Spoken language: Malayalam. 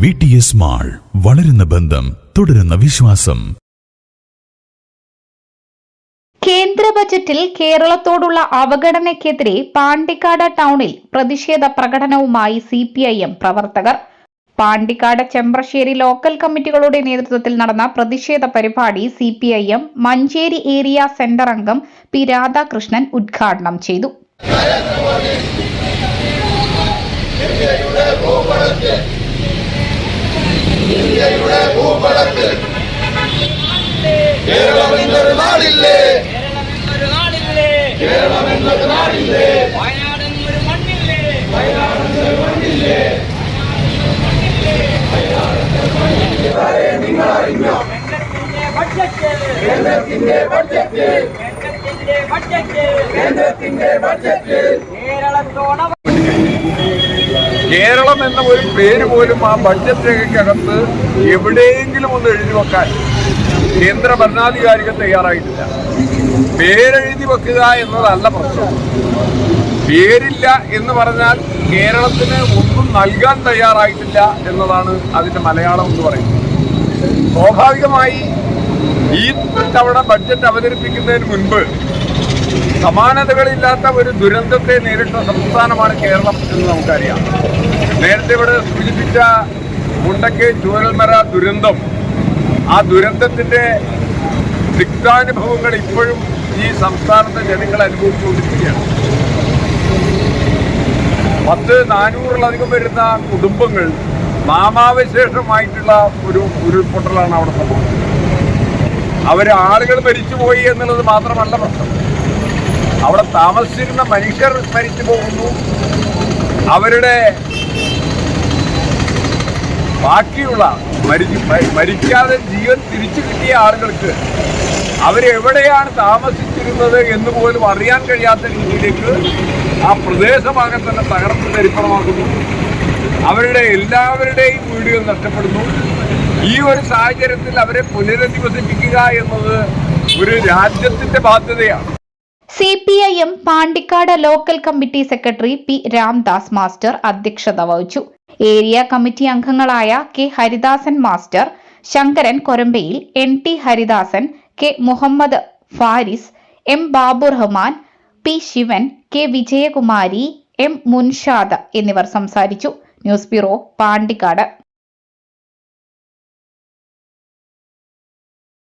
വി ടി എസ് മാൾ വളരുന്ന ബന്ധം തുടരുന്ന വിശ്വാസം. കേന്ദ്ര ബജറ്റിൽ കേരളത്തോടുള്ള അവഗണനയ്ക്കെതിരെ പാണ്ടിക്കാട് ടൗണിൽ പ്രതിഷേധ പ്രകടനവുമായി സി പി ഐ എം പ്രവർത്തകർ. പാണ്ടിക്കാട് ചെമ്പ്രശ്ശേരി ലോക്കൽ കമ്മിറ്റികളുടെ നേതൃത്വത്തിൽ നടന്ന പ്രതിഷേധ പരിപാടി C P I M Manjeri area centre അംഗം പി രാധാകൃഷ്ണൻ ഉദ്ഘാടനം ചെയ്തു. കേരളമെന്നൊരു നാടില്ലേ കേരളമെന്നൊരു നാടില്ലേ വയനാടെന്നൊരു മണ്ണില്ലേ വയനാടെന്നൊരു മണ്ണില്ലേ കേന്ദ്രത്തിന്റെ ബഡ്ജറ്റ് കേന്ദ്രത്തിന്റെ ബഡ്ജറ്റ് കേന്ദ്രത്തിന്റെ ബഡ്ജറ്റ് കേരളത്തോടെ കേരളം എന്ന ഒരു പേര് പോലും ആ ബഡ്ജറ്റ് രേഖയ്ക്കകത്ത് എവിടെയെങ്കിലും ഒന്ന് എഴുതി വെക്കാൻ കേന്ദ്ര ഭരണാധികാരികൾ തയ്യാറായിട്ടില്ല. പേരെഴുതി വെക്കുക എന്നതല്ല പ്രശ്നം. പേരില്ല എന്ന് പറഞ്ഞാൽ കേരളത്തിന് ഒന്നും നൽകാൻ തയ്യാറായിട്ടില്ല എന്നതാണ് അതിന്റെ മലയാളം എന്ന് പറയുന്നത്. സ്വാഭാവികമായി ഈ തവണ ബഡ്ജറ്റ് അവതരിപ്പിക്കുന്നതിന് മുൻപ് സമാനതകളില്ലാത്ത ഒരു ദുരന്തത്തെ നേരിട്ട സംസ്ഥാനമാണ് കേരളം എന്ന് നമുക്കറിയാം. നേരത്തെ ഇവിടെ സൂചിപ്പിച്ച മുണ്ടക്കൈ ചൂരൽമര ദുരന്തം ആ ദുരന്തത്തിന്റെ തിക്താനുഭവങ്ങൾ ഇപ്പോഴും ഈ സംസ്ഥാനത്തെ ജനങ്ങൾ അനുഭവിച്ചുകൊണ്ടിരിക്കുകയാണ്. പത്ത് നാനൂറിലധികം വരുന്ന കുടുംബങ്ങൾ നാമാവശേഷമായിട്ടുള്ള ഒരു ഉരുൾപൊട്ടലാണ് അവിടെ സംഭവിച്ചത്. അവർ ആളുകൾ മരിച്ചുപോയി എന്നുള്ളത് മാത്രമല്ല പ്രശ്നം. അവിടെ താമസിച്ചിരുന്ന മനുഷ്യർ മരിച്ചു പോകുന്നു അവരുടെ ബാക്കിയുള്ള മരിക്കാതെ ജീവൻ തിരിച്ചു കിട്ടിയ ആളുകൾക്ക് അവരെവിടെയാണ് താമസിച്ചിരുന്നത് എന്ന് പോലും അറിയാൻ കഴിയാത്ത രീതിയിലേക്ക് ആ പ്രദേശമാകെ തന്നെ തകർത്ത് തരിപ്പണമാക്കുന്നു അവരുടെ എല്ലാവരുടെയും വീടുകൾ നഷ്ടപ്പെടുന്നു. ഈ ഒരു സാഹചര്യത്തിൽ അവരെ പുനരധിവസിപ്പിക്കുക എന്നത് ഒരു രാജ്യത്തിന്റെ ബാധ്യതയാണ്. C P I M Pandikkad local committee secretary P Ramdas master അധ്യക്ഷത വഹിച്ചു. ഏരിയ കമ്മിറ്റി അംഗങ്ങളായ K Haridasan master Sankaran Korambayil N T Haridasan K Muhammad Faris M Babu Rahman P Sivan K Vijayakumari M Munshada എന്നിവർ സംസാരിച്ചു. News bureau Pandikkad.